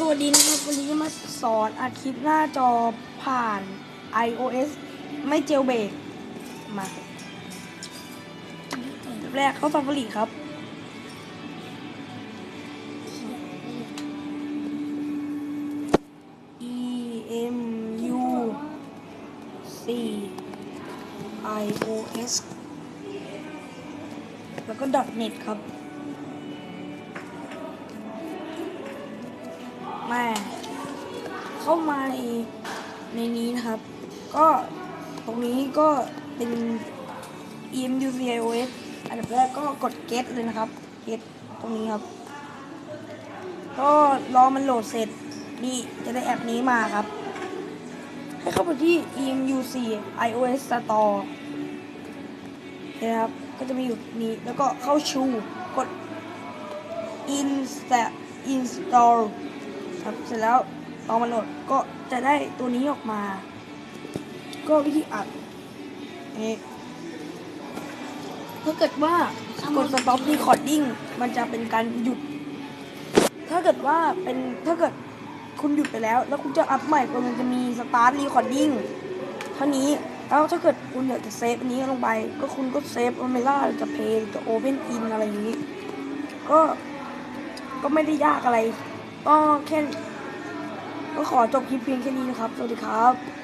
สวัสดีนะครับ วันนี้มาสอนอัดคลิปหน้าจอผ่าน iOS ไม่เจลเบรกมาแบบแรกเข้าฟังผลิครับ e m u c i o s แล้วก็ .net ครับ มาเข้ามาในในนี้นะครับ ก็ตรงนี้ก็เป็น EMU CIOS อันดับแรกก็กด get เลยนะครับ get ตรงนี้ครับ ก็รอมันโหลดเสร็จนี่จะได้แอปนี้มาครับ ให้เข้าไปที่ EMUC iOS Store นะครับ ก็จะมีอยู่นี้แล้วก็เข้าชู กด install install ครับเสร็จแล้วลองมาโหลดก็จะได้ตัวนี้ออกมา ก็วิธีอัดนี่ถ้าเกิดว่ากด stop recording มันจะเป็นการหยุด ถ้าเกิดว่าเป็นถ้าเกิดคุณหยุดไปแล้ว แล้วคุณจะอัพใหม่ก็มันจะมี start recording เท่านี้แล้วถ้าเกิดคุณอยากจะเซฟอันนี้ลงไป ก็คุณก็เซฟโอเมล่าจะเพย์จะโอเ n นอินอะไรอย่างนี้ ก็ก็ไม่ได้ยากอะไร ก็แค่ก็ขอจบคลิปเพียงแค่นี้นะครับ สวัสดีครับ